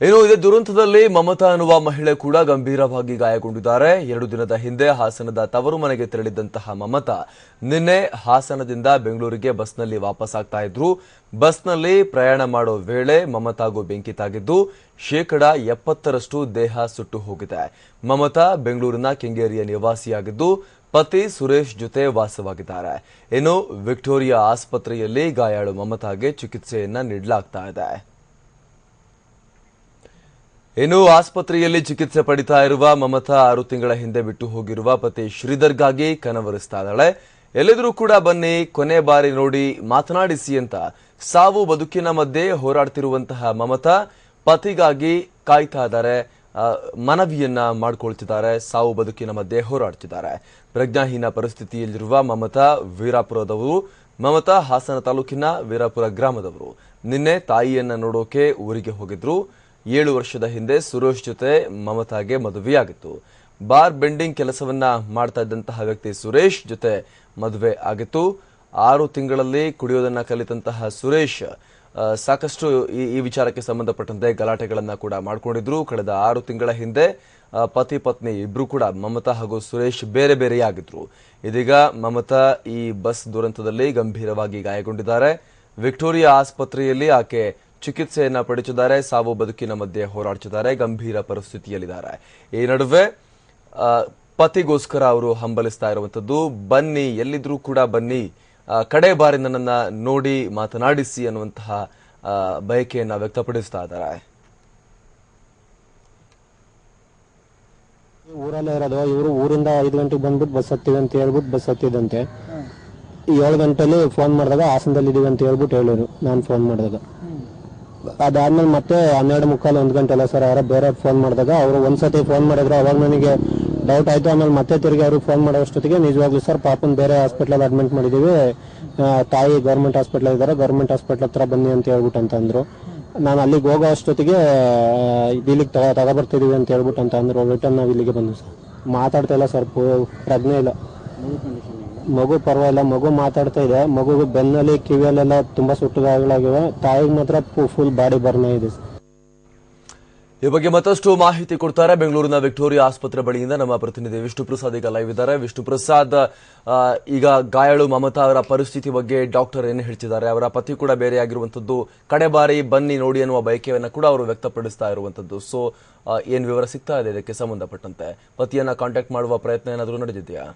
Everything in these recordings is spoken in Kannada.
ಇನ್ನು ಇದೇ ದುರಂತದಲ್ಲಿ ಮಮತಾ ಅನ್ನುವ ಮಹಿಳೆ ಕೂಡ ಗಂಭೀರವಾಗಿ ಗಾಯಗೊಂಡಿದ್ದಾರೆ. ಎರಡು ದಿನದ ಹಿಂದೆ ಹಾಸನದ ತವರು ಮನೆಗೆ ತೆರಳಿದ್ದಂತಹ ಮಮತಾ ನಿನ್ನೆ ಹಾಸನದಿಂದ ಬೆಂಗಳೂರಿಗೆ ಬಸ್ನಲ್ಲಿ ವಾಪಸ್ ಆಗ್ತಾ ಇದ್ರು. ಬಸ್ನಲ್ಲಿ ಪ್ರಯಾಣ ಮಾಡೋ ವೇಳೆ ಮಮತಾಗೂ ಬೆಂಕಿ ತಾಗಿದ್ದು ಶೇಕಡ ಎಪ್ಪತ್ತರಷ್ಟು ದೇಹ ಸುಟ್ಟು ಹೋಗಿದೆ. ಮಮತಾ ಬೆಂಗಳೂರಿನ ಕೆಂಗೇರಿಯ ನಿವಾಸಿಯಾಗಿದ್ದು ಪತಿ ಸುರೇಶ್ ಜೊತೆ ವಾಸವಾಗಿದ್ದಾರೆ. ಇನ್ನು ವಿಕ್ಟೋರಿಯಾ ಆಸ್ಪತ್ರೆಯಲ್ಲಿ ಗಾಯಾಳು ಮಮತಾಗೆ ಚಿಕಿತ್ಸೆಯನ್ನ ನೀಡಲಾಗ್ತಾ ಇದೆ. ಇನ್ನು ಆಸ್ಪತ್ರೆಯಲ್ಲಿ ಚಿಕಿತ್ಸೆ ಪಡಿತಾ ಇರುವ ಮಮತಾ ಆರು ತಿಂಗಳ ಹಿಂದೆ ಬಿಟ್ಟು ಹೋಗಿರುವ ಪತಿ ಶ್ರೀಧರ್ಗಾಗಿ ಕನವರಿಸ್ತಾ ಇದ್ದಾಳೆ ಎಲ್ಲಿದ್ರೂ ಕೂಡ ಬನ್ನಿ, ಕೊನೆ ಬಾರಿ ನೋಡಿ ಮಾತನಾಡಿಸಿ ಅಂತ ಸಾವು ಬದುಕಿನ ಮಧ್ಯೆ ಹೋರಾಡ್ತಿರುವಂತಹ ಮಮತಾ ಪತಿಗಾಗಿ ಕಾಯ್ತಾ ಇದ್ದಾರೆ. ಮನವಿಯನ್ನ ಮಾಡ್ಕೊಳ್ತಿದ್ದಾರೆ, ಸಾವು ಬದುಕಿನ ಮಧ್ಯೆ ಹೋರಾಡ್ತಿದ್ದಾರೆ. ಪ್ರಜ್ಞಾಹೀನ ಪರಿಸ್ಥಿತಿಯಲ್ಲಿರುವ ಮಮತಾ ವೀರಾಪುರದವರು, ಮಮತಾ ಹಾಸನ ತಾಲೂಕಿನ ವೀರಾಪುರ ಗ್ರಾಮದವರು. ನಿನ್ನೆ ತಾಯಿಯನ್ನ ನೋಡೋಕೆ ಊರಿಗೆ ಹೋಗಿದ್ರು. ಏಳು ವರ್ಷದ ಹಿಂದೆ ಸುರೇಶ್ ಜೊತೆ ಮಮತಾಗೆ ಮದುವೆಯಾಗಿತ್ತು. ಬಾರ್ ಬೆಂಡಿಂಗ್ ಕೆಲಸವನ್ನ ಮಾಡ್ತಾ ಇದ್ದಂತಹ ವ್ಯಕ್ತಿ ಸುರೇಶ್ ಜೊತೆ ಮದುವೆ ಆಗಿತ್ತು. ಆರು ತಿಂಗಳಲ್ಲಿ ಕುಡಿಯೋದನ್ನ ಕಲಿತಂತಹ ಸುರೇಶ್ ಸಾಕಷ್ಟು ಈ ವಿಚಾರಕ್ಕೆ ಸಂಬಂಧಪಟ್ಟಂತೆ ಗಲಾಟೆಗಳನ್ನ ಕೂಡ ಮಾಡಿಕೊಂಡಿದ್ರು. ಕಳೆದ ಆರು ತಿಂಗಳ ಹಿಂದೆ ಪತಿ ಪತ್ನಿ ಇಬ್ರು ಕೂಡ ಮಮತಾ ಹಾಗೂ ಸುರೇಶ್ ಬೇರೆ ಬೇರೆಯಾಗಿದ್ರು. ಇದೀಗ ಮಮತಾ ಈ ಬಸ್ ದುರಂತದಲ್ಲಿ ಗಂಭೀರವಾಗಿ ಗಾಯಗೊಂಡಿದ್ದಾರೆ. ವಿಕ್ಟೋರಿಯಾ ಆಸ್ಪತ್ರೆಯಲ್ಲಿ ಆಕೆ ಚಿಕಿತ್ಸೆಯನ್ನ ಪಡೆಯುತ್ತಿದ್ದಾರೆ ಸಾವು ಬದುಕಿನ ಮಧ್ಯೆ ಹೋರಾಡ್ತಿದ್ದಾರೆ, ಗಂಭೀರ ಪರಿಸ್ಥಿತಿಯಲ್ಲಿದ್ದಾರೆ. ಈ ನಡುವೆ ಪತಿಗೋಸ್ಕರ ಅವರು ಹಂಬಲಿಸ್ತಾ ಇರುವಂಥದ್ದು ಬನ್ನಿ, ಎಲ್ಲಿದ್ರೂ ಕೂಡ ಬನ್ನಿ ಕಡೆ ಬಾರಿ ನನ್ನನ್ನ ನೋಡಿ ಮಾತನಾಡಿಸಿ ಅನ್ನುವಂತಹ ಬಯಕೆಯನ್ನು ವ್ಯಕ್ತಪಡಿಸ್ತಾ ಇದ್ದಾರೆ. ಊರಲ್ಲೇ ಇರೋದು, ಇವರು ಊರಿಂದ ಐದು ಗಂಟೆಗೆ ಬಂದ್ಬಿಟ್ಟು ಬಸ್ ಹತ್ತಿದೆ ಅಂತ ಹೇಳ್ಬಿಟ್ಟು ಬಸ್ ಹತ್ತಿದಂತೆ. ಏಳು ಗಂಟೆಲಿ ಫೋನ್ ಮಾಡಿದಾಗ ಹಾಸನದಲ್ಲಿ ಇದೀವಿ ಅಂತ ಹೇಳ್ಬಿಟ್ಟು ಹೇಳಿದ್ರು, ನಾನು ಫೋನ್ ಮಾಡಿದಾಗ. ಅದಾದ್ಮೇಲೆ ಮತ್ತೆ ಹನ್ನೆರಡು ಮುಕ್ಕಾಲು ಒಂದು ಗಂಟೆ ಅಲ್ಲ ಸರ್ ಯಾರೋ ಬೇರೆ ಫೋನ್ ಮಾಡಿದಾಗ ಅವರು ಒಂದ್ಸತಿ ಫೋನ್ ಮಾಡಿದ್ರು, ಅವಾಗ ನನಗೆ ಡೌಟ್ ಆಯ್ತು. ಆಮೇಲೆ ಮತ್ತೆ ತಿರುಗಿ ಅವ್ರಿಗೆ ಫೋನ್ ಮಾಡೋಷ್ಟೊತ್ತಿಗೆ ನಿಜವಾಗ್ಲೂ ಸರ್ ಪಾಪನ್ ಬೇರೆ ಹಾಸ್ಪಿಟ್ಲಲ್ಲಿ ಅಡ್ಮಿಟ್ ಮಾಡಿದೀವಿ. ತಾಯಿ ಗೌರ್ಮೆಂಟ್ ಹಾಸ್ಪಿಟಲ್ ಇದ್ದಾರೆ. ಗೌರ್ಮೆಂಟ್ ಹಾಸ್ಪಿಟ್ಲ್ ಹತ್ರ ಬನ್ನಿ ಅಂತ ಹೇಳ್ಬಿಟ್ಟು ಅಂತ ಅಂದ್ರು. ನಾನು ಅಲ್ಲಿಗೆ ಹೋಗೋ ಅಷ್ಟೊತ್ತಿಗೆ ಇಲ್ಲಿಗೆ ತಗ, ತಗೊಬರ್ತಿದೀವಿ ಅಂತ ಹೇಳ್ಬಿಟ್ಟು ಅಂತ ಅಂದ್ರು. ರಿಟರ್ನ್ ನಾವು ಇಲ್ಲಿಗೆ ಬಂದ್ವಿ ಸರ್. ಮಾತಾಡ್ತಾ ಇಲ್ಲ ಸರ್ ಪ್ರಜ್ಞೆ ಇಲ್ಲ. ಮಗು ಪರವಾಗಿಲ್ಲ ಮಗು ಮಾತಾಡ್ತಾ ಇದೆ, ಮಗುಗೆ ಬೆನ್ನಲ್ಲಿ, ಕಿವಿಯಲ್ಲೆಲ್ಲ ತುಂಬಾ ಸುಟ್ಟುಗಾಯಗಳಾಗಿವೆ ತಾಯಿಗೆ ಮಾತ್ರ ಫುಲ್ ಬಾಡಿ ಬರ್ನ ಇದೆ. ಈ ಬಗ್ಗೆ ಮತ್ತಷ್ಟು ಮಾಹಿತಿ ಕೊಡ್ತಾರೆ ಬೆಂಗಳೂರಿನ ವಿಕ್ಟೋರಿಯಾ ಆಸ್ಪತ್ರೆ ಬಳಿಯಿಂದ ನಮ್ಮ ಪ್ರತಿನಿಧಿ ವಿಷ್ಣು ಪ್ರಸಾದ್ ಈಗ ಲೈವ್ ಇದ್ದಾರೆ. ವಿಷ್ಣು ಪ್ರಸಾದ್ ಈಗ ಗಾಯಾಳು ಮಮತಾ ಅವರ ಪರಿಸ್ಥಿತಿ ಬಗ್ಗೆ ಡಾಕ್ಟರ್ ಏನು ಹೇಳ್ತಿದ್ದಾರೆ. ಅವರ ಪತಿ ಕೂಡ ಬೇರೆಯಾಗಿರುವಂತದ್ದು ಕಡೆ ಬಾರಿ ಬನ್ನಿ ನೋಡಿ ಅನ್ನುವ ಬಯಕೆಯನ್ನು ಕೂಡ ಅವರು ವ್ಯಕ್ತಪಡಿಸ್ತಾ ಇರುವಂತದ್ದು ಸೊ ಏನ್ ವಿವರ ಸಿಗ್ತಾ ಇದೆ ಇದಕ್ಕೆ ಸಂಬಂಧಪಟ್ಟಂತೆ? ಪತಿಯನ್ನ ಕಾಂಟ್ಯಾಕ್ಟ್ ಮಾಡುವ ಪ್ರಯತ್ನ ಏನಾದರೂ ನಡೆದಿದೆಯಾ?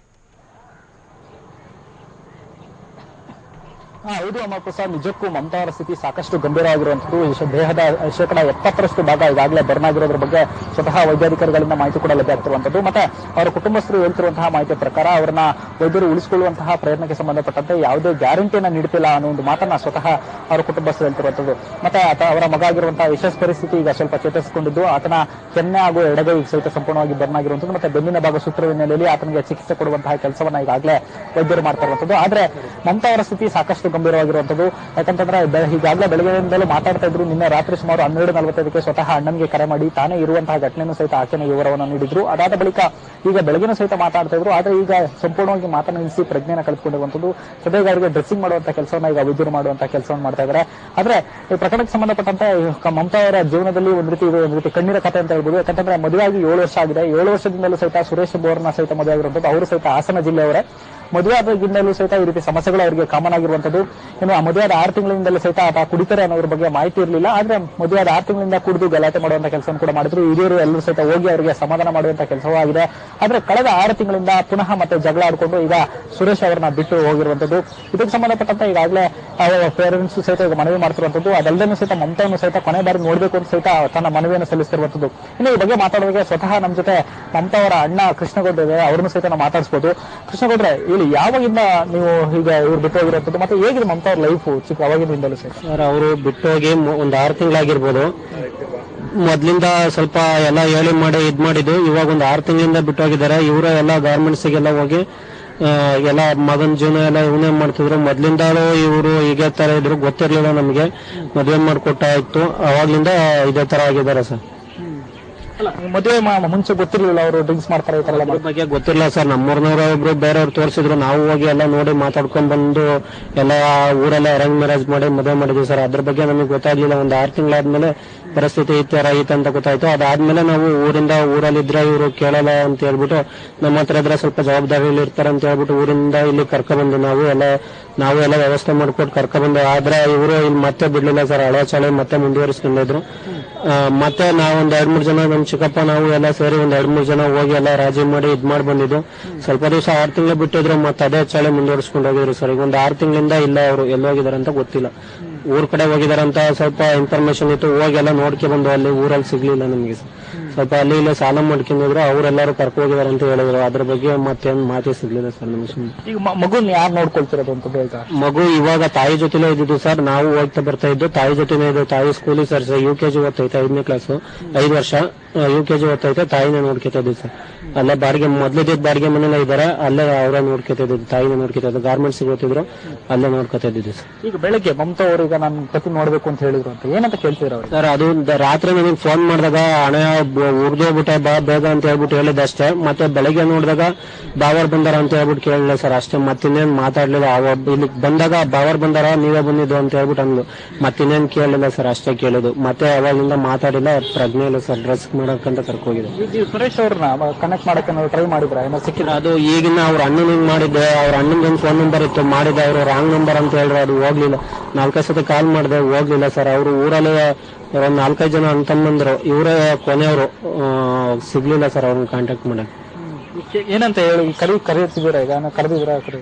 ಹೌದು ಅಮ್ಮ ಸರ್ ನಿಜಕ್ಕೂ ಮಮತಾ ಅವರ ಸ್ಥಿತಿ ಸಾಕಷ್ಟು ಗಂಭೀರವಾಗಿರುವಂತದ್ದು ಈ ಶ- ದೇಹದ ಶೇಕಡ ಎಪ್ಪತ್ತರಷ್ಟು ಭಾಗ ಈಗಾಗಲೇ ಬರ್ನ್ ಆಗಿರೋದ್ರ ಬಗ್ಗೆ ಸ್ವತಃ ವೈದ್ಯಾಧಿಕಾರಿಗಳಿಂದ ಮಾಹಿತಿ ಕೂಡ ಲಭ್ಯ ಆಗ್ತಿರುವಂತದ್ದು ಮತ್ತೆ ಅವರ ಕುಟುಂಬಸ್ಥರು ಹೇಳ್ತಿರುವಂತಹ ಮಾಹಿತಿ ಪ್ರಕಾರ ಅವರನ್ನ ವೈದ್ಯರು ಉಳಿಸಿಕೊಳ್ಳುವಂತಹ ಪ್ರಯತ್ನಕ್ಕೆ ಸಂಬಂಧಪಟ್ಟಂತೆ ಯಾವುದೇ ಗ್ಯಾರಂಟಿಯನ್ನ ನೀಡುತ್ತಿಲ್ಲ ಅನ್ನೋ ಒಂದು ಮಾತನ್ನ ಸ್ವತಃ ಅವರ ಕುಟುಂಬಸ್ಥರು ಹೇಳ್ತಿರುವಂತದ್ದು ಮತ್ತೆ ಆತ ಅವರ ಮಗ ಆಗಿರುವಂತಹ ಯಶಸ್ ಪರಿಸ್ಥಿತಿ ಈಗ ಸ್ವಲ್ಪ ಚೇತರಿಸಿಕೊಂಡಿದ್ದು. ಆತನ ಕೆನ್ನೆ ಹಾಗೂ ಎಡಗೈ ಸಹಿತ ಸಂಪೂರ್ಣವಾಗಿ ಬರ್ನ್ ಆಗಿರುವಂತದ್ದು ಮತ್ತೆ ಬೆನ್ನಿನ ಭಾಗ ಸೂತ್ರದ ಹಿನ್ನೆಲೆಯಲ್ಲಿ ಆತನಿಗೆ ಚಿಕಿತ್ಸೆ ಕೊಡುವಂತಹ ಕೆಲಸವನ್ನ ಈಗಾಗಲೇ ವೈದ್ಯರು ಮಾಡ್ತಾ ಇರುವಂತದ್ದು ಆದ್ರೆ ಮಮತಾ ಅವರ ಸ್ಥಿತಿ ಸಾಕಷ್ಟು ಗಂಭೀರವಾಗಿರುವಂತದ್ದು ಯಾಕಂತಂದ್ರೆ ಈಗಾಗಲೇ ಬೆಳಗ್ಗೆಯಿಂದಲೂ ಮಾತಾಡ್ತಾ ಇದ್ರು. ನಿನ್ನೆ ರಾತ್ರಿ ಸುಮಾರು ಹನ್ನೆರಡು ನಲವತ್ತೈದಕ್ಕೆ ಸ್ವತಃ ಅಣ್ಣನಿಗೆ ಕರೆ ಮಾಡಿ ತಾನೇ ಇರುವಂತಹ ಘಟನೆಯನ್ನು ಸಹಿತ ಆಕೆನ ವಿವರವನ್ನು ನೀಡಿದ್ರು. ಅದಾದ ಬಳಿಕ ಈಗ ಬೆಳಗಿನ ಸಹಿತ ಮಾತಾಡ್ತಾ ಇದ್ರು. ಆದ್ರೆ ಈಗ ಸಂಪೂರ್ಣವಾಗಿ ಮಾತನ್ನು ನಿಲ್ಲಿಸಿ ಪ್ರಜ್ಞೆನ ಕಳೆದುಕೊಂಡಿರುವಂತದ್ದು ಸದ್ಯ ಅವರಿಗೆ ಡ್ರೆಸ್ಸಿಂಗ್ ಮಾಡುವಂತ ಕೆಲಸವನ್ನ ಈಗ ವೈದ್ಯರು ಮಾಡುವಂತಹ ಕೆಲಸವನ್ನು ಮಾಡ್ತಾ ಇದ್ದಾರೆ ಆದ್ರೆ ಈ ಪ್ರಕರಣಕ್ಕೆ ಸಂಬಂಧಪಟ್ಟಂತೆ ಮಮತಾ ಅವರ ಜೀವನದಲ್ಲಿ ಒಂದು ರೀತಿ ಇದು ಒಂದು ರೀತಿ ಕಣ್ಣೀರ ಕಥೆ ಅಂತ ಹೇಳ್ಬೋದು. ಯಾಕಂತಂದ್ರೆ ಮದುವೆಯಾಗಿ ಏಳು ವರ್ಷ ಆಗಿದೆ. ಏಳು ವರ್ಷದಿಂದಲೂ ಸಹಿತ ಸುರೇಶ್ ಬೋರ್ನ ಸಹಿತ ಮದುವೆ ಆಗಿರುವಂತದ್ದು ಅವರು ಸಹಿತ ಹಾಸನ ಜಿಲ್ಲೆಯವರೇ. ಮದುವೆ ಹಿನ್ನೆಲೆಯಲ್ಲೂ ಸಹಿತ ಈ ರೀತಿ ಸಮಸ್ಯೆಗಳು ಅವರಿಗೆ ಕಾಮನ್ ಆಗಿರುವಂತದ್ದು ಇನ್ನು ಆ ಮದುವೆ ಆದ ಆರು ತಿಂಗಳಿಂದಲೂ ಸಹಿತ ಆತ ಕುಡಿತಾರೆ ಅನ್ನೋದ್ರ ಬಗ್ಗೆ ಮಾಹಿತಿ ಇರಲಿಲ್ಲ. ಆದ್ರೆ ಮದುವೆಯಾದ ಆದ ಆರು ತಿಂಗಳಿಂದ ಕುಡಿದು ಗಲಾಟೆ ಮಾಡುವಂತ ಕೆಲಸ ಕೂಡ ಮಾಡಿದ್ರು. ಹಿರಿಯರು ಎಲ್ಲರೂ ಸಹಿತ ಹೋಗಿ ಅವರಿಗೆ ಸಮಾಧಾನ ಮಾಡುವಂತ ಕೆಲಸವೂ ಆಗಿದೆ ಆದ್ರೆ ಕಳೆದ ಆರು ತಿಂಗಳಿಂದ ಪುನಃ ಮತ್ತೆ ಜಗಳ ಆಡಿಕೊಂಡು ಈಗ ಸುರೇಶ್ ಅವರನ್ನ ಬಿಟ್ಟು ಹೋಗಿರುವಂತದ್ದು ಇದಕ್ಕೆ ಸಂಬಂಧಪಟ್ಟಂತೆ ಈಗಾಗಲೇ ಅವರ ಪೇರೆಂಟ್ಸ್ ಸಹಿತ ಈಗ ಮನವಿ ಮಾಡ್ತಿರುವಂತದ್ದು ಅದಲ್ಲದೆ ಸಹಿತ ಮಮತಾವನ್ನು ಸಹಿತ ಕೊನೆ ಬಾರಿ ನೋಡಬೇಕು ಅಂತ ಸಹಿತ ತನ್ನ ಮನವಿಯನ್ನು ಸಲ್ಲಿಸ್ತಿರುವಂತದ್ದು ಇನ್ನು ಈ ಬಗ್ಗೆ ಮಾತಾಡೋದಕ್ಕೆ ಸ್ವತಃ ನಮ್ಮ ಜೊತೆ ಮಮತಾ ಅವರ ಅಣ್ಣ ಕೃಷ್ಣಗೌಡ್ರ ಇದೆ ಅವ್ರನ್ನು ಸಹಿತ ನಾವು ಮಾತಾಡಿಸ್ಬೋದು. ಕೃಷ್ಣಗೌಡ್ರೆ ಇಲ್ಲಿ ಯಾವಾಗಿಂದ ನೀವು ಈಗ ಇವ್ರು ಬಿಟ್ಟು ಹೋಗಿರೋದು ಮತ್ತೆ ಹೇಗಿದೆ ಮಮತಾ ಅವ್ರ ಲೈಫ್ ಚಿಕ್ಕ ಅವಾಗಿಂದಲೂ ಸಹಿತ ಸರ್ ಅವರು ಬಿಟ್ಟು ಹೋಗಿ ಒಂದ್ ಆರು ತಿಂಗಳಾಗಿರ್ಬೋದು. ಮೊದ್ಲಿಂದ ಸ್ವಲ್ಪ ಎಲ್ಲ ಹೇಳಿ ಮಾಡಿ ಇದ್ ಮಾಡಿದ್ದು. ಇವಾಗ ಒಂದು ಆರು ತಿಂಗಳಿಂದ ಬಿಟ್ಟು ಹೋಗಿದ್ದಾರೆ. ಇವರ ಎಲ್ಲ ಗಾರ್ಮೆಂಟ್ಸ್ಗೆಲ್ಲ ಹೋಗಿ ಆ, ಎಲ್ಲ ಮಗನ ಜೀವನ ಎಲ್ಲ ಇವನೇ ಮಾಡ್ತಿದ್ರು. ಮೊದ್ಲಿಂದಲೂ ಇವರು ಹೀಗೆ ತರ ಇದ್ರು. ಗೊತ್ತಿರ್ಲಿಲ್ಲ ನಮಗೆ. ಮದುವೆ ಮಾಡ್ಕೊಟ್ಟ ಇತ್ತು ಅವಾಗ್ಲಿಂದ ಇದೇ ತರ ಆಗಿದ್ದಾರೆ ಸರ್. ಮದುವೆ ಮಾ- ಮುಂಚೆ ಗೊತ್ತಿರಲಿಲ್ಲ ಅವರು ಡ್ರಿಂಕ್ಸ್ ಮಾಡ್ತಾರೆ ಈ ತರ ಎಲ್ಲ ಬಗ್ಗೆ ಗೊತ್ತಿಲ್ಲ ಸರ್. ನಮ್ಮೂರ್ನವ್ರ ಒಬ್ರು ಬೇರೆಯವ್ರು ತೋರಿಸಿದ್ರು. ನಾವು ಹೋಗಿ ಎಲ್ಲ ನೋಡಿ ಮಾತಾಡ್ಕೊಂಡ್ ಬಂದು ಎಲ್ಲ ಊರೆಲ್ಲ ಅರೇಂಜ್ ಮ್ಯಾರೇಜ್ ಮಾಡಿ ಮದುವೆ ಮಾಡಿದ್ವಿ ಸರ್. ಅದ್ರ ಬಗ್ಗೆ ನಮಗೆ ಗೊತ್ತಾಗ್ಲಿಲ್ಲ. ಒಂದ್ ಆರು ತಿಂಗಳಾದ್ಮೇಲೆ ಪರಿಸ್ಥಿತಿ ಈ ತರ ಐತೆ ಅಂತ ಗೊತ್ತಾಯ್ತು. ಅದಾದ್ಮೇಲೆ ನಾವು ಊರಿಂದ ಊರಲ್ಲಿ ಇದ್ರೆ ಇವರು ಕೇಳಲ್ಲ ಅಂತ ಹೇಳ್ಬಿಟ್ಟು ನಮ್ಮ ಹತ್ರ ಇದ್ರೆ ಸ್ವಲ್ಪ ಜವಾಬ್ದಾರಿಯಲ್ಲಿ ಇರ್ತಾರೆ ಅಂತ ಹೇಳ್ಬಿಟ್ಟು ಊರಿಂದ ಇಲ್ಲಿ ಕರ್ಕೊಬಂದು ನಾವು. ಎಲ್ಲ ನಾವು ಎಲ್ಲ ವ್ಯವಸ್ಥೆ ಮಾಡ್ಕೊಟ್ಟು ಕರ್ಕೊಬಂದು ಆದ್ರೆ ಇವರು ಇಲ್ಲಿ ಮತ್ತೆ ಬಿಡ್ಲಿಲ್ಲ ಸರ್. ಹಳೆ ಶಾಲೆ ಮತ್ತೆ ಮುಂದುವರಿಸ್ಕೊಂಡಿದ್ರು. ಮತ್ತೆ ನಾವು ಒಂದ್ ಎರಡ್ ಮೂರ್ ಜನ ನಮ್ ಚಿಕ್ಕಪ್ಪ, ನಾವು ಎಲ್ಲ ಸೇರಿ ಒಂದ್ ಎರಡ್ ಮೂರ್ ಜನ ಹೋಗಿ ಎಲ್ಲ ರಾಜಿ ಮಾಡಿ ಇದ್ ಮಾಡಿ ಬಂದಿದ್ದು ಸ್ವಲ್ಪ ದಿವಸ ಆರ್ ತಿಂಗಳು ಬಿಟ್ಟಿದ್ರು, ಮತ್ತೆ ಅದೇ ಚಳಿ ಮುಂದುವರಿಸ್ಕೊಂಡು ಹೋಗಿದ್ರು ಸರ್. ಈಗ ಒಂದ್ ಆರ್ ತಿಂಗಳಿಂದ ಇಲ್ಲ ಅವರು ಎಲ್ಲಿ ಹೋಗಿದಾರೆ ಅಂತ ಗೊತ್ತಿಲ್ಲ. ಊರ್ ಕಡೆ ಹೋಗಿದಾರಂತ ಸ್ವಲ್ಪ ಇನ್ಫಾರ್ಮೇಶನ್ ಇತ್ತು, ಹೋಗಿ ಎಲ್ಲ ನೋಡ್ಕೊಂಡು ಬಂದು ಅಲ್ಲಿ ಊರಲ್ಲಿ ಸಿಗ್ಲಿಲ್ಲ ನಮ್ಗೆ. ಸ್ವಲ್ಪ ಅಲ್ಲಿ ಇಲ್ಲ ಸಾಲ ಮಾಡ್ಕೊಂಡಿದ್ರು ಅವರೆಲ್ಲರೂ ಕರ್ಕೊ ಹೋಗಿದಾರೆ ಅಂತ ಹೇಳಿದ್ರು. ಅದ್ರ ಬಗ್ಗೆ ಮತ್ತೇನ್ ಮಾತಿ ಸಿಗ್ಲಿಲ್ಲ ಸರ್ ನಮ್ಗೆ. ಈಗ ಮಗುನ್ ಯಾರು ನೋಡ್ಕೊಳ್ತಿರೋದು ಅಂತ ಬೇಗ ಮಗು ಇವಾಗ ತಾಯಿ ಜೊತೆಲೇ ಇದ್ದಿದ್ದು ಸರ್ ನಾವು ಹೋಗ್ತಾ ಬರ್ತಾ ಇದ್ದು ತಾಯಿ ಜೊತೆನೇ ಇದ್ದು ತಾಯಿ ಸ್ಕೂಲಿಗೆ ಸರ್ ಯು ಕೆ ಜಿ ಓದ್ತೈತೆ ಐದನೇ ಕ್ಲಾಸ್ ಐದು ವರ್ಷ. ಯು ಕೆ ಜಿ ಓದ್ತೈತೆ ತಾಯಿನ ನೋಡ್ಕೊತಾ ಸರ್. ಅಲ್ಲೇ ಬಾಡಿಗೆ ಮೊದ್ಲಿದ್ದ ಬಾಡಿಗೆ ಮನೇಲೆ ಇದ್ದಾರೆ ಅಲ್ಲೇ ಅವರೇ ನೋಡ್ಕೊತಾ ಇದ್ದು ತಾಯಿನೇ ನೋಡ್ಕೊತಾ ಇದ್ದು ಗಾರ್ಮೆಂಟ್ಸ್ ಓದ್ತಿದ್ರು ಅಲ್ಲೇ ನೋಡ್ಕೊತಾ ಇದ್ದಿದ್ದು ಸರ್ ಈಗ ಬೆಳಗ್ಗೆ ಮಮತಾ ಅವರು ಈಗ ನಾನು ಪತಿ ನೋಡ್ಬೇಕು ಅಂತ ಹೇಳಿದ್ರು ಅಂತ ಏನಂತ ಕೇಳ್ತಿದ್ರು ಅವ್ರು? ಸರ್ ಅದು ರಾತ್ರಿ ನನಗೆ ಫೋನ್ ಮಾಡಿದಾಗ ಹಣ ಉರ್ದೋಗ್ಬಿಟ್ಟೆ ಬಾ ಬೇಗ ಅಂತ ಹೇಳ್ಬಿಟ್ಟು ಹೇಳಿದಷ್ಟೇ ಮತ್ತೆ ಬೆಳಗ್ಗೆ ನೋಡಿದಾಗ ಬಾವರ್ ಬಂದಾರ ಅಂತ ಹೇಳ್ಬಿಟ್ಟು ಕೇಳಿಲ್ಲ ಸರ್ ಅಷ್ಟೇ. ಮತ್ತಿನ್ನೇನ್ ಮಾತಾಡ್ಲಿಲ್ಲ ಅವ ಇಲ್ಲಿ ಬಂದಾಗ ಬಾವರ್ ಬಂದಾರ ನೀವೇ ಬಂದಿದ್ದು ಅಂತ ಹೇಳ್ಬಿಟ್ಟು ಅಂದ್ಲು. ಮತ್ತಿನ್ನೇನ್ ಕೇಳಿಲ್ಲ ಸರ್ ಅಷ್ಟೇ ಕೇಳಿದ್ದು ಮತ್ತೆ ಅವಾಗಿಂದ ಮಾತಾಡಿಲ್ಲ ಪ್ರಜ್ಞೆ ಇಲ್ಲ ಸರ್ ಡ್ರೆಸ್ ಮಾಡಕ್ಕಂತ ಕರ್ಕೋಗಿದೆ ಸುರೇಶ್ ಅವ್ರನ್ನ ಕನೆಕ್ಟ್ ಮಾಡಕ್ಕೆ ನಾವು ಟ್ರೈ ಮಾಡಿದ್ರ? ಏನೋ ಸಿಕ್ಕಿಲ್ಲ ಅದು ಈಗಿನ ಅವ್ರ ಅಣ್ಣನಿಗೆ ಮಾಡಿದ್ದೆ ಅವ್ರ ಅಣ್ಣಂದೊಂದು ಫೋನ್ ನಂಬರ್ ಇತ್ತು ಮಾಡಿದ ಅವರು ರಾಂಗ್ ನಂಬರ್ ಅಂತ ಹೇಳ್ರ ಅದು ಹೋಗ್ಲಿಲ್ಲ. ನಾಲ್ಕೈದು ಸತಿ ಕಾಲ್ ಮಾಡಿದೆ ಹೋಗ್ಲಿಲ್ಲ ಸರ್ ಅವರು ಊರಲ್ಲೇ ಒಂದ್ ನಾಲ್ಕೈದು ಜನ ಅಂತ ಬಂದ್ರು ಇವರೇ ಕೊನೆಯವರು. ಸಿಗ್ಲಿಲ್ಲ ಸರ್ ಅವ್ರನ್ನ ಕಾಂಟ್ಯಾಕ್ಟ್ ಮಾಡಕ್. ಏನಂತ ಹೇಳಿ ಕರಿ ಕರೀತಿದ್ದೀರಾ ಈಗ? ಕರೆದಿದ್ದೀರಾ? ಕರಿ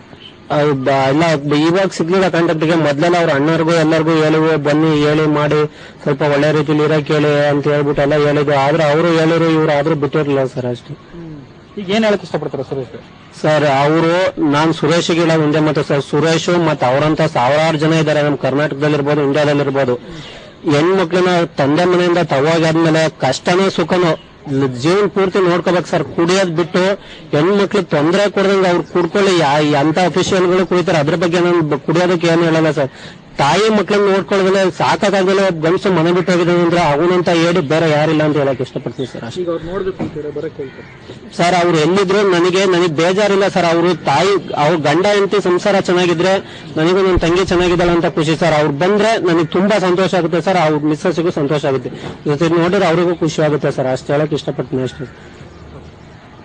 ಇಲ್ಲ ಇವಾಗ ಸಿಗ್ಲಿಲ್ಲ ಕಾಂಟ್ಯಾಕ್ಟ್ಗೆ ಮೊದ್ಲೆಲ್ಲ ಅವ್ರ ಅಣ್ಣರಿಗೂ ಎಲ್ಲರಿಗೂ ಹೇಳಿ ಬನ್ನಿ ಹೇಳಿ ಮಾಡಿ. ಸ್ವಲ್ಪ ಒಳ್ಳೆ ರೀತಿಲಿ ಇರಕ್ ಹೇಳಿ ಅಂತ ಹೇಳ್ಬಿಟ್ಟು ಎಲ್ಲ ಹೇಳಿದ್ರು. ಆದ್ರೆ ಅವರು ಹೇಳಿದ್ರು ಇವ್ರು ಆದ್ರೂ ಬಿಟ್ಟಿರ್ಲಿಲ್ಲ ಸರ್ ಅಷ್ಟು. ಈಗ ಏನ್ ಹೇಳಕ್ ಇಷ್ಟಪಡ್ತಾರೆ ಸುರೇಶ್? ಸರ್ ಅವರು ನಾನ್ ಸುರೇಶ್ ಗಿಡ ಒಂದೇ ಮತ್ತೆ ಸರ್. ಸುರೇಶ್ ಮತ್ತೆ ಅವರಂತ ಸಾವಿರಾರು ಜನ ಇದ್ದಾರೆ ನಮ್ಮ ಕರ್ನಾಟಕದಲ್ಲಿರ್ಬೋದು ಇಂಡಿಯಾದಲ್ಲಿರ್ಬೋದು. ಹೆಣ್ಮಕ್ಳನ್ನ ತಂದೆ ಮನೆಯಿಂದ ತಗೋಗಾದ್ಮೇಲೆ ಕಷ್ಟನೋ ಸುಖನೋ ಜೀವನ ಪೂರ್ತಿ ನೋಡ್ಕೋಬೇಕು ಸರ್. ಕುಡಿಯೋದ್ ಬಿಟ್ಟು ಹೆಣ್ಮಕ್ಳಿಗೆ ತೊಂದರೆ ಕೊಡ್ದಂಗೆ ಅವ್ರು ಕುಡ್ಕೊಳ್ಳಿ. ಯಾ- ಅಫಿಷಿಯಲ್ ಅಫಿಷಿಯಲ್ಗಳು ಕುಡಿತಾರೆ, ಅದ್ರ ಬಗ್ಗೆ ನಾನು ಕುಡಿಯೋದಕ್ಕೆ ಏನು ಹೇಳಲ್ಲ ಸರ್. ತಾಯಿ ಮಕ್ಕಳನ್ನ ನೋಡ್ಕೊಳ್ಳೋದಿಲ್ಲ ಸಾಕಾಗಲ್ಲ ಗಂಡಸು ಮನೆ ಬಿಟ್ಟು ಹೋಗಿದ್ದಾನೆ ಅಂದ್ರೆ ಅವನಂತ ಹೇಳಿ ಬೇರೆ ಯಾರಿಲ್ಲ ಅಂತ ಹೇಳಕ್ ಇಷ್ಟಪಡ್ತೀನಿ ಸರ್ ಅಷ್ಟೇ. ಸರ್ ಅವ್ರು ಎಲ್ಲಿದ್ರು ನನಗೆ ನನಗೆ ಬೇಜಾರಿಲ್ಲ ಸರ್. ಅವರು ತಾಯಿ ಅವ್ರ ಗಂಡ ಹೆಂಡತಿ ಸಂಸಾರ ಚೆನ್ನಾಗಿದ್ರೆ ನನಗೂ ನನ್ನ ತಂಗಿ ಚೆನ್ನಾಗಿದ್ದಾಳೆ ಅಂತ ಖುಷಿ ಸರ್. ಅವ್ರು ಬಂದ್ರೆ ನನಗೆ ತುಂಬಾ ಸಂತೋಷ ಆಗುತ್ತೆ ಸರ್. ಅವ್ರ ಮಿಸ್ಸಸ್ಗೂ ಸಂತೋಷ ಆಗುತ್ತೆ. ಜೊತೆ ನೋಡಿದ್ರೆ ಅವ್ರಿಗೂ ಖುಷಿ ಆಗುತ್ತೆ ಸರ್. ಅಷ್ಟು ಹೇಳಕ್ ಇಷ್ಟಪಡ್ತೀನಿ ಅಷ್ಟೇ.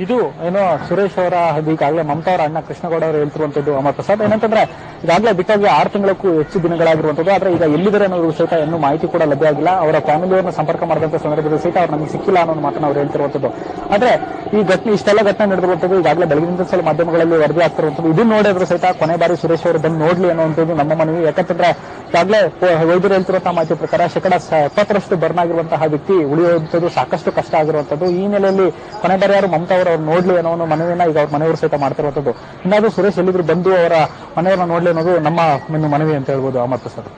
ಇದು ಏನೋ ಸುರೇಶ್ ಅವರ ಈಗಾಗಲೇ ಮಮತಾ ಅವರ ಅಣ್ಣ ಕೃಷ್ಣಗೌಡ ಅವರು ಹೇಳ್ತಿರುವಂತದ್ದು ಅಮರ್ ಪ್ರಸಾದ್. ಏನಂತಂದ್ರೆ ಈಗಾಗಲೇ ಬಿಟ್ಟಾಗಿ ಆರು ತಿಂಗಳಕ್ಕೂ ಹೆಚ್ಚು ದಿನಗಳಾಗಿರುವಂತದ್ದು. ಆದ್ರೆ ಈಗ ಎಲ್ಲಿದ್ದಾರೆ ಅನ್ನೋದು ಸಹಿತ ಇನ್ನೂ ಮಾಹಿತಿ ಕೂಡ ಲಭ್ಯ ಆಗಿಲ್ಲ. ಅವರ ಫ್ಯಾಮಿಲಿಯವ್ರನ್ನ ಸಂಪರ್ಕ ಮಾಡಿದಂತ ಸಂದರ್ಭದಲ್ಲಿ ಸಹಿತ ಅವ್ರು ನಮಗೆ ಸಿಕ್ಕಿಲ್ಲ ಅನ್ನೋ ಮಾತನ್ನ ಅವ್ರು ಹೇಳ್ತಿರುವಂತದ್ದು. ಆದ್ರೆ ಈ ಘಟನೆ, ಇಷ್ಟೆಲ್ಲ ಘಟನೆ ನಡೆದಿರುವಂತದ್ದು ಈಗಾಗಲೇ ಬೆಳಗಿನಿಂದ ಸಲ ಮಾಧ್ಯಮಗಳಲ್ಲಿ ವರದಿ ಆಗ್ತಿರುವಂತದ್ದು. ಇದನ್ನ ನೋಡಿದ್ರು ಸಹಿತ ಕೊನೆ ಬಾರಿ ಸುರೇಶ್ ಅವರು ಬಂದು ನೋಡ್ಲಿ ಅನ್ನುವಂಥದ್ದು ನಮ್ಮ ಮನವಿ. ಯಾಕಂತಂದ್ರೆ ಈಗಾಗಲೇ ವೈದ್ಯರು ಹೇಳ್ತಿರುವಂತಹ ಮಾಹಿತಿ ಪ್ರಕಾರ ಶೇಕಡ ಎಪ್ಪತ್ತರಷ್ಟು ಬರ್ನ್ ಆಗಿರುವಂತಹ ವ್ಯಕ್ತಿ ಉಳಿಯುವಂಥದ್ದು ಸಾಕಷ್ಟು ಕಷ್ಟ ಆಗಿರುವಂತದ್ದು ಈ ನೆಲೆಯಲ್ಲಿ ಕೊನೆ ಬಾರಿ ಯಾರು ಮಮತಾ ಅವ್ರು ನೋಡ್ಲಿ ಅನ್ನೋ ಒಂದು ಮನವಿಯನ್ನ ಈಗ ಅವ್ರ ಮನೆಯವರು ಸಹಿತ ಮಾಡ್ತಿರುವಂತದ್ದು ಇನ್ನಾದ್ರೂ ಸುರೇಶ್ ಎಲ್ಲಿದ್ರು ಬಂದು ಅವರ ಮನೆಯವ್ರನ್ನ ನೋಡ್ಲಿ ಅನ್ನೋದು ನಮ್ಮ ಮನವಿ ಅಂತ ಹೇಳ್ಬೋದು ಅಮರ್ ಪ್ರಸಾದ್.